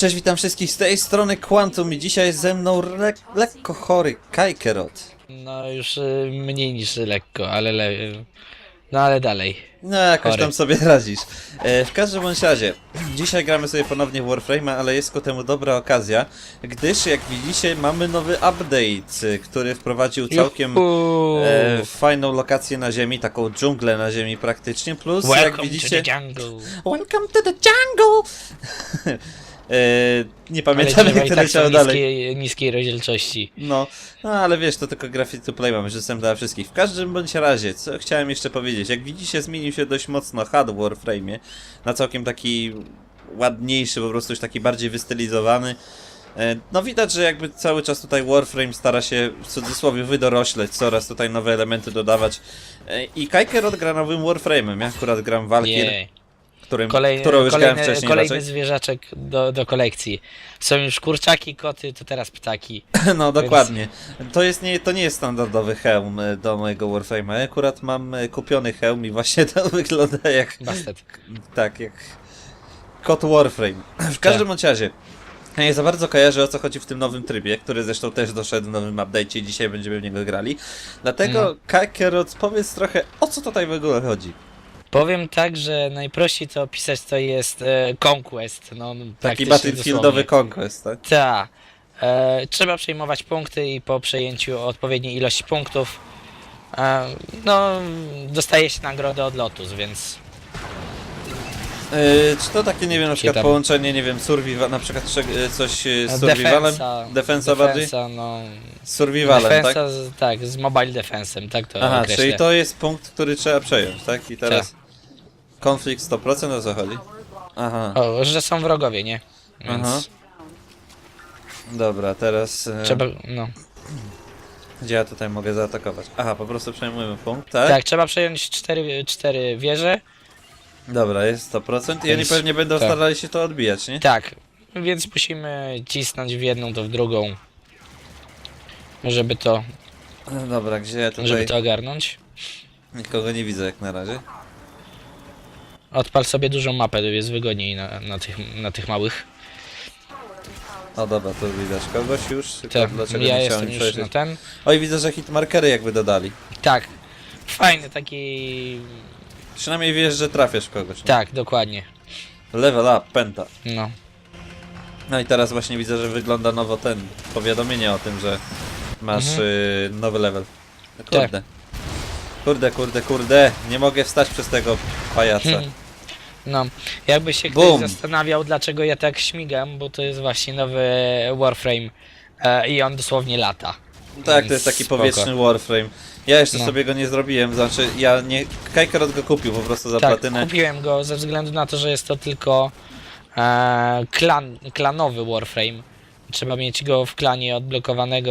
Cześć, witam wszystkich z tej strony Quantum i dzisiaj jest ze mną le lekko chory Kajkerot. No już y, mniej niż lekko, ale le... No ale dalej. No jakoś Chory. tam sobie radzisz. E, w każdym bądź razie, dzisiaj gramy sobie ponownie w Warframe'a, ale jest ku temu dobra okazja, gdyż jak widzicie mamy nowy update, y, który wprowadził całkiem Juhu! e, fajną lokację na ziemi, taką dżunglę na ziemi praktycznie, plus jak Welcome widzicie... to the jungle. Welcome to the jungle! e, nie Ale pamiętam drzewa jak to tak leciało dalej. niskiej, niskiej rozdzielczości. No, no ale wiesz, to tylko grafik to play mamy, że dostęp dla wszystkich. W każdym bądź razie, co chciałem jeszcze powiedzieć, jak widzicie zmienił się dość mocno HUD w Warframe'ie na całkiem taki ładniejszy, po prostu już taki bardziej wystylizowany. E, No widać, że jakby cały czas tutaj Warframe stara się w cudzysłowie wydorośleć, coraz tutaj nowe elementy dodawać. E, I Kajkerot gra nowym Warframe'em, ja akurat gram Valkyr, Nie. Którym, Kolej, którą już grałem kolejny, wcześniej kolejny raczej. zwierzaczek do, do kolekcji. Są już kurczaki, koty, to teraz ptaki. No dokładnie. To, jest nie, to nie jest standardowy hełm e, do mojego Warframe'a. Ja akurat mam e, kupiony hełm i właśnie to wygląda jak Bastet. tak, jak kot Warframe. W każdym bądź razie. Ja nie za bardzo kojarzę o co chodzi w tym nowym trybie, który zresztą też doszedł w nowym update'cie i dzisiaj będziemy w niego grali. Dlatego, No. Kakerot, powiedz trochę o co tutaj w ogóle chodzi. Powiem tak, że najprościej to opisać to jest e, Conquest. No, Taki praktycznie battlefieldowy dosłownie. conquest, tak? Tak. E, trzeba przejmować punkty i po przejęciu odpowiedniej ilości punktów e, no, dostaje się nagrodę od Lotus, więc Yy, czy to takie, nie wiem, na przykład tam- połączenie, nie wiem, survival, na przykład cze- coś yy, z survivalem? defensa, Defensa bardziej? defensa, no, Z survivalem, tak? defensa z, tak, z mobile defensem, tak to Aha, określę. czyli to jest punkt, który trzeba przejąć, tak? I teraz konflikt 100% o co chodzi? Aha, O, że są wrogowie, nie? Więc Aha. dobra, teraz e, trzeba, no. gdzie ja tutaj mogę zaatakować? Aha, po prostu przejmujemy punkt, tak? Tak, trzeba przejąć cztery, cztery wieże. Dobra, jest 100% i oni Więc- pewnie będą tak. starali się to odbijać, nie? Tak, więc musimy cisnąć w jedną, to w drugą. Żeby to, Dobra, gdzie ja żeby tutaj to ogarnąć. nikogo nie widzę jak na razie. Odpal sobie dużą mapę, to jest wygodniej na, na, tych, na tych małych. O dobra, tu widać kogoś już, tylko Tak, dlaczego ja nie jestem chciałem już na ten. Oj, widzę, że hitmarkery jakby dodali. Tak, fajny taki... Przynajmniej wiesz, że trafiasz w kogoś. nie? Tak, dokładnie. Level up, penta. No. No i teraz właśnie widzę, że wygląda nowo ten powiadomienie o tym, że masz Mhm. y, nowy level. No Kurde. Kurde, kurde, kurde. Nie mogę wstać przez tego pajaca. Hmm. No, jakby się ktoś zastanawiał, dlaczego ja tak śmigam, bo to jest właśnie nowy Warframe e, i on dosłownie lata. Tak, to jest taki Spoko. powietrzny Warframe. Ja jeszcze No. sobie go nie zrobiłem, znaczy ja nie... Kajkerot go kupił po prostu za Tak, platynę. kupiłem go ze względu na to, że jest to tylko e, klan, klanowy Warframe. Trzeba mieć go w klanie odblokowanego,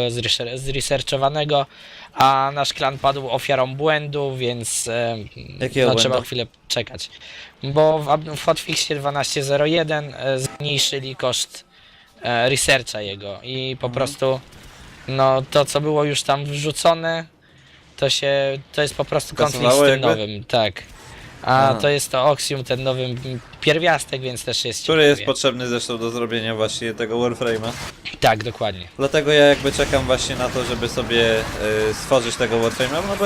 zresearchowanego, a nasz klan padł ofiarą błędu, więc e, Jakiego no, błędu? trzeba chwilę czekać. Bo w, w hotfixie 12.01 e, zmniejszyli koszt e, researcha jego i po Mhm. prostu no to co było już tam wrzucone to się to jest po prostu konflikt z Kasowało tym jakby? nowym, tak. A to jest to Oxium, ten nowy m, pierwiastek, więc też jest Który jest ciekawie. potrzebny zresztą do zrobienia właśnie tego Warframe'a. Tak, dokładnie. Dlatego ja jakby czekam właśnie na to, żeby sobie y, stworzyć tego Warframe'a, no bo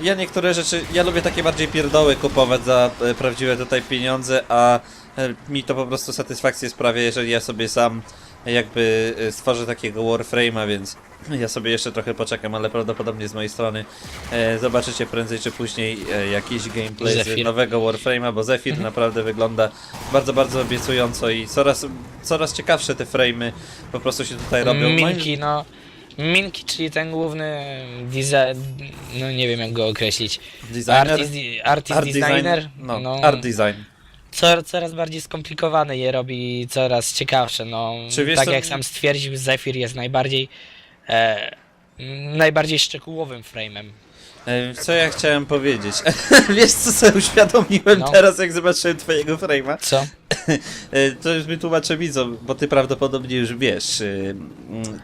ja niektóre rzeczy, ja lubię takie bardziej pierdoły kupować za y, prawdziwe tutaj pieniądze, a y, mi to po prostu satysfakcję sprawia, jeżeli ja sobie sam jakby y, stworzę takiego Warframe'a, więc ja sobie jeszcze trochę poczekam, ale prawdopodobnie z mojej strony e, zobaczycie prędzej czy później e, jakiś gameplay z Zephyr. nowego Warframe'a, bo Zephyr naprawdę wygląda bardzo, bardzo obiecująco i coraz, coraz ciekawsze te frame'y po prostu się tutaj robią. Moim- Minki, no. Minki, czyli ten główny design, no nie wiem jak go określić. Designer? Artist, artist designer. No, art design. Co, coraz bardziej skomplikowane je robi, coraz ciekawsze. No, Czy wiesz, tak co- jak sam stwierdził, Zephyr jest najbardziej e, najbardziej szczegółowym frame'em. E, Co ja chciałem powiedzieć? Wiesz co sobie uświadomiłem No. teraz, jak zobaczyłem twojego frame'a? Co? E, To już wytłumaczę widzom, bo ty prawdopodobnie już wiesz. E, mm,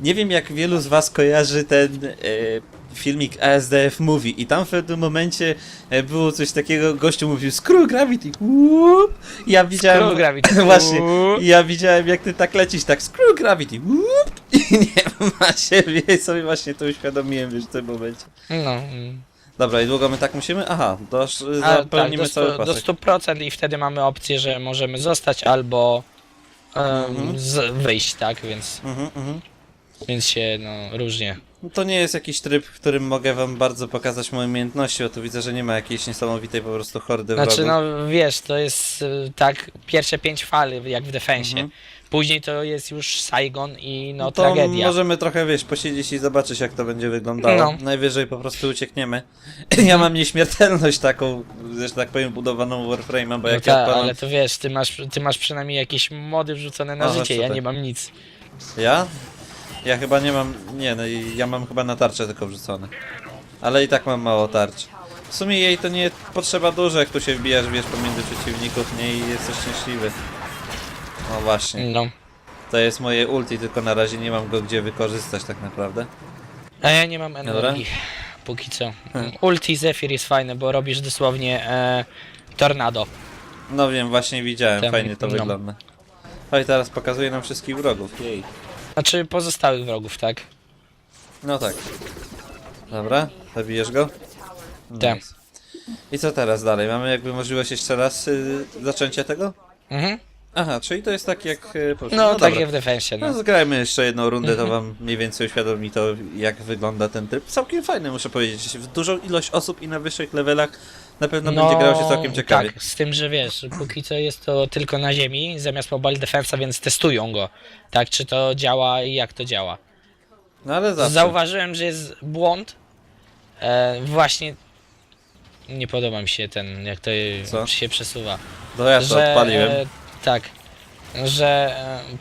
Nie wiem jak wielu z was kojarzy ten e, filmik ASDF Movie i tam w pewnym momencie e, było coś takiego, gościu mówił Screw Gravity, whoop. Ja widziałem... Screw Gravity, Właśnie, whoop. ja widziałem jak ty tak lecisz, tak Screw Gravity, whoop. I nie ma siebie i sobie właśnie to uświadomiłem wiesz, w tym momencie. No. mm. Dobra, i długo my tak musimy? Aha, to aż A, tak, zapełnimy do, cały stu, do pasek. 100% i wtedy mamy opcję, że możemy zostać albo em, Mhm. z, wyjść, tak? Więc, Mhm, mhm. więc się no, różnie. No To nie jest jakiś tryb, w którym mogę wam bardzo pokazać moje umiejętności, bo tu widzę, że nie ma jakiejś niesamowitej po prostu hordy Znaczy, wrogów. no wiesz, to jest y, tak, pierwsze pięć fal, jak w defensie. Mhm. Później to jest już Saigon i no, to tragedia. możemy trochę, wiesz, posiedzieć i zobaczyć, jak to będzie wyglądało. No. Najwyżej po prostu uciekniemy. ja mam nieśmiertelność taką, że tak powiem, budowaną Warframe'a, bo No jak ta, ja odpalam... ale to wiesz, ty masz, ty masz przynajmniej jakieś mody wrzucone na Aha, życie, ja super. nie mam nic. Ja? Ja chyba nie mam... Nie, no i ja mam chyba na tarczę tylko wrzucone. Ale i tak mam mało tarcz. W sumie jej to nie potrzeba dużo, jak tu się wbijasz, wiesz, pomiędzy przeciwników, nie, i jesteś szczęśliwy. No właśnie. No. To jest moje ulti, tylko na razie nie mam go gdzie wykorzystać tak naprawdę. A ja nie mam Dobra. energii. Póki co. Hmm. Ulti Zephyr jest fajne, bo robisz dosłownie e, tornado. No wiem, właśnie widziałem, Tem- fajnie to no. wygląda. O i teraz pokazuje nam wszystkich wrogów, jej. Znaczy pozostałych wrogów, tak? No tak. Dobra, zabijesz go? Tak. Nice. I co teraz dalej? Mamy jakby możliwość jeszcze raz y, zaczęcia tego? Mhm. Aha, czyli to jest tak jak... Y, po- No, tak dobra. jak w defensie, No no. zgrajmy jeszcze jedną rundę, Mhm. to wam mniej więcej uświadomi to, jak wygląda ten tryb. Całkiem fajny, muszę powiedzieć. W dużą ilość osób i na wyższych levelach na pewno będzie grało się całkiem ciekawie. Tak, z tym, że wiesz, póki co jest to tylko na ziemi, zamiast mobile defensa, więc testują go. Tak, czy to działa i jak to działa. No ale zawsze. Zauważyłem, że jest błąd. E, właśnie nie podoba mi się ten, jak to Co? się przesuwa. To ja to że, odpaliłem. E, tak, że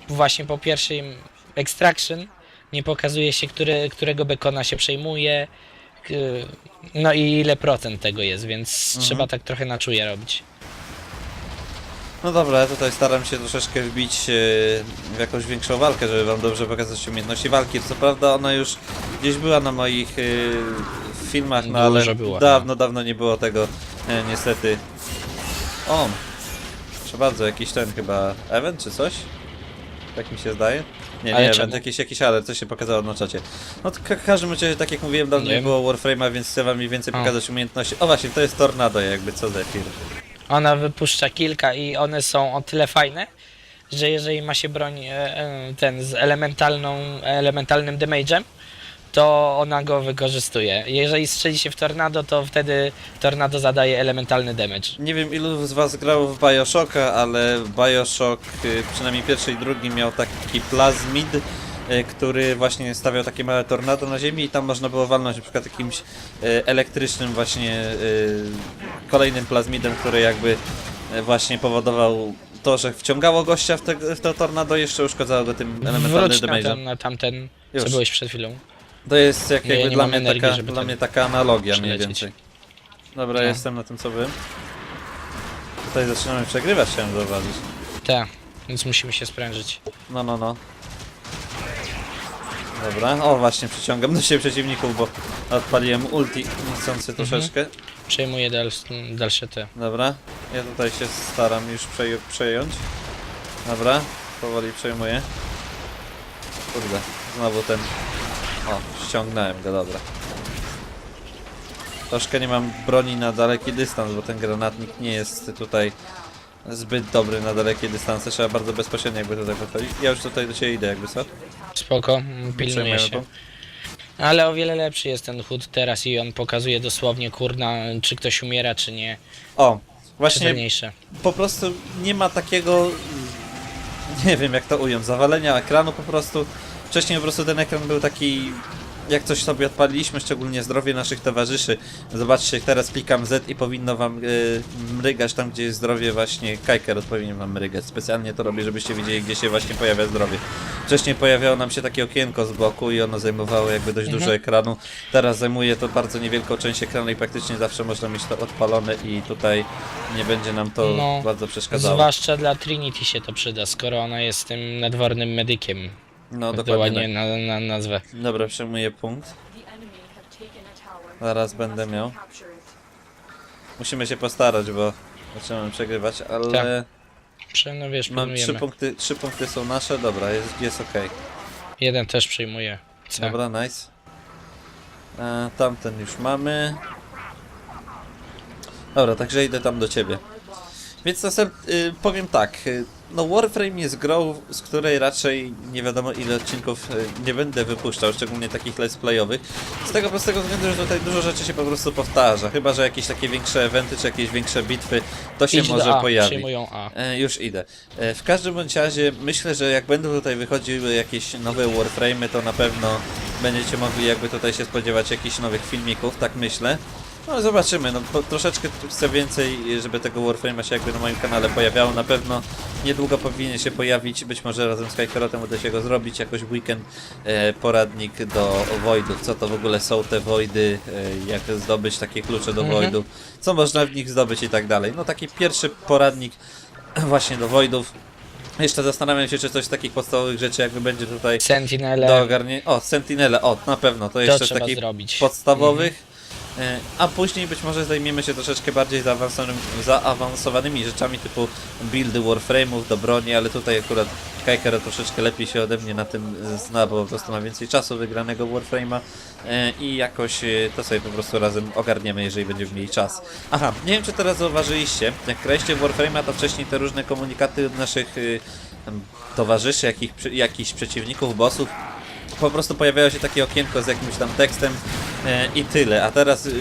e, właśnie po pierwszym extraction nie pokazuje się, który, którego bekona się przejmuje. No i ile procent tego jest, więc Mhm. trzeba tak trochę na czuje robić. No dobra, ja tutaj staram się troszeczkę wbić e, w jakąś większą walkę, żeby wam dobrze pokazać umiejętności walki. Co prawda ona już gdzieś była na moich e, filmach, no ale była, dawno, dawno nie było tego niestety. O! Proszę bardzo, jakiś ten chyba event czy coś? Tak mi się zdaje. Nie, Ale nie czemu? event, jakiś, jakiś alert, coś się pokazało na czacie. No to w każdym razie, tak jak mówiłem, dawno Nie nie, wiem. było Warframe'a, więc chcę wam mniej więcej O. pokazać umiejętności. O właśnie, to jest Tornado jakby, co Zephyr. Ona wypuszcza kilka i one są o tyle fajne, że jeżeli ma się broń e, e, ten z elementalną, elementalnym damage'em, to ona go wykorzystuje. Jeżeli strzeli się w tornado, to wtedy tornado zadaje elementalny damage. Nie wiem ilu z was grało w Bioshocka, ale Bioshock y, przynajmniej pierwszy i drugi miał taki plazmid, y, który właśnie stawiał takie małe tornado na ziemi i tam można było walnąć na przykład jakimś y, elektrycznym właśnie y, kolejnym plazmidem, który jakby y, właśnie powodował to, że wciągało gościa w, te, w to tornado i jeszcze uszkadzało go tym elementalnym Wróć na, damage'em. ten, na tamten, Już. co byłeś przed chwilą. To jest jak Nie, jakby nie dla, mam mnie, energii, taka, żeby dla ten mnie taka analogia mniej więcej. Dobra, No. jestem na tym co byłem. Tutaj zaczynamy przegrywać, chciałem zauważyć. Tak, więc musimy się sprężyć. No, no, no. Dobra, o właśnie, przyciągam do siebie przeciwników, bo odpaliłem ulti niechcący troszeczkę. Przejmuję dal, dalsze te. Dobra, ja tutaj się staram już przeju- przejąć. Dobra, powoli przejmuję. Kurde, znowu ten... O, ściągnąłem go, dobra. Troszkę nie mam broni na daleki dystans, bo ten granatnik nie jest tutaj zbyt dobry na dalekie dystanse. Trzeba bardzo bezpośrednio jakby tutaj podchodzić. Ja już tutaj do ciebie idę jakby, co? Spoko, mm, pilnuję się. Ale o wiele lepszy jest ten hud teraz i on pokazuje dosłownie kurna, czy ktoś umiera, czy nie. O, właśnie po prostu nie ma takiego, nie wiem jak to ująć, zawalenia ekranu po prostu. Wcześniej po prostu ten ekran był taki, jak coś sobie odpaliliśmy, szczególnie zdrowie naszych towarzyszy. Zobaczcie, teraz klikam Z i powinno wam y, mrygać tam, gdzie jest zdrowie właśnie, Kajker odpowiednio wam mrygać. Specjalnie to robię, żebyście wiedzieli, gdzie się właśnie pojawia zdrowie. Wcześniej pojawiało nam się takie okienko z boku i ono zajmowało jakby dość Mhm. dużo ekranu. Teraz zajmuje to bardzo niewielką część ekranu i praktycznie zawsze można mieć to odpalone i tutaj nie będzie nam to No, bardzo przeszkadzało. Zwłaszcza dla Trinity się to przyda, skoro ona jest tym nadwornym medykiem. No dokładnie. ładnie tak. na, na nazwę. Dobra, przejmuję punkt. Zaraz będę miał. Musimy się postarać, bo zaczynamy przegrywać, ale Tak. Prze- No wiesz, mam trzy punkty, trzy punkty są nasze, dobra, jest, jest okej. Jeden też przyjmuje. C. Dobra, nice. E, tamten już mamy. Dobra, także idę tam do ciebie. Więc następ, y, powiem tak, y, no Warframe jest grą, z której raczej nie wiadomo ile odcinków y, nie będę wypuszczał, szczególnie takich let's playowych. Z tego prostego względu, że tutaj dużo rzeczy się po prostu powtarza, chyba że jakieś takie większe eventy czy jakieś większe bitwy, to się Idź może A, pojawi. A. E, już idę. E, w każdym bądź razie myślę, że jak będą tutaj wychodziły jakieś nowe Warframe'y, to na pewno będziecie mogli jakby tutaj się spodziewać jakichś nowych filmików, tak myślę. No zobaczymy, no po, troszeczkę chcę więcej, żeby tego Warframe'a się jakby na moim kanale pojawiało. Na pewno niedługo powinien się pojawić, być może razem z Kajkorotem uda się go zrobić, jakoś w weekend e, poradnik do Voidów, co to w ogóle są te Voidy, e, jak zdobyć takie klucze do Mhm. Voidów, co można w nich zdobyć i tak dalej. No taki pierwszy poradnik właśnie do Voidów. Jeszcze zastanawiam się, czy coś z takich podstawowych rzeczy jakby będzie tutaj Sentinele. do ogarnięcia. O, Sentinele, o, na pewno, to to jeszcze z takich zrobić. podstawowych. E, A później być może zajmiemy się troszeczkę bardziej zaawansowanymi, rzeczami typu buildy Warframe'ów do broni, ale tutaj akurat Kajker troszeczkę lepiej się ode mnie na tym e, zna, bo po prostu ma więcej czasu wygranego Warframe'a e, i jakoś e, to sobie po prostu razem ogarniemy, jeżeli będziemy mieli czas. Aha, nie wiem czy teraz zauważyliście, jak graliście Warframe'a, to wcześniej te różne komunikaty od naszych e, towarzyszy, jakich, jakichś przeciwników, bossów, po prostu pojawiało się takie okienko z jakimś tam tekstem e, i tyle, a teraz y,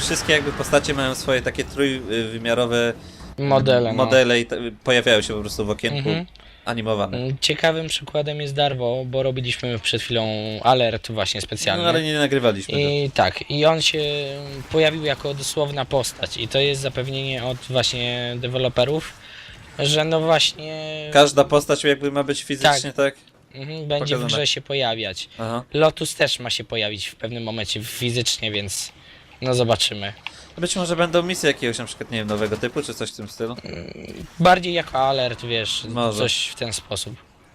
wszystkie jakby postacie mają swoje takie trójwymiarowe Modele. No. modele i te, pojawiają się po prostu w okienku Mhm. animowane. Mm, Ciekawym przykładem jest Darwo, bo robiliśmy przed chwilą alert właśnie specjalny. No ale nie nagrywaliśmy. I tak, i on się pojawił jako dosłowna postać i to jest zapewnienie od właśnie deweloperów, że no właśnie. Każda postać jakby ma być fizycznie, tak? Mhm, będzie w pokazane. grze się pojawiać. Aha. Lotus też ma się pojawić w pewnym momencie fizycznie, więc no zobaczymy. Być może będą misje jakiegoś na przykład, nie wiem, nowego typu, czy coś w tym stylu. Bardziej jako alert, wiesz, Może. coś w ten sposób.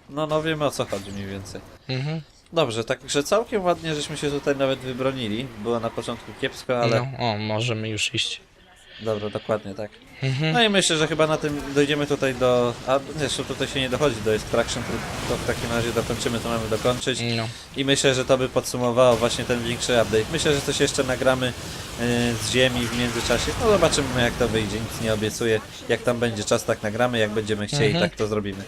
No, no wiemy o co chodzi mniej więcej. Mhm. Dobrze, także całkiem ładnie żeśmy się tutaj nawet wybronili. Było na początku kiepsko, ale No, o, możemy już iść. dobra, dokładnie tak. Mhm. No i myślę, że chyba na tym dojdziemy tutaj do... A jeszcze tutaj się nie dochodzi do Extraction, to, to w takim razie dokończymy, to mamy dokończyć. No. I myślę, że to by podsumowało właśnie ten większy update. Myślę, że coś jeszcze nagramy yy, z ziemi w międzyczasie. No zobaczymy jak to wyjdzie, nic nie obiecuję. Jak tam będzie czas, tak nagramy, jak będziemy chcieli, Mhm. tak to zrobimy.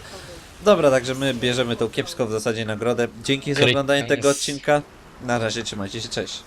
Dobra, także my bierzemy tą kiepską w zasadzie nagrodę. Dzięki za oglądanie tego jest. odcinka. Na razie, trzymajcie się, cześć.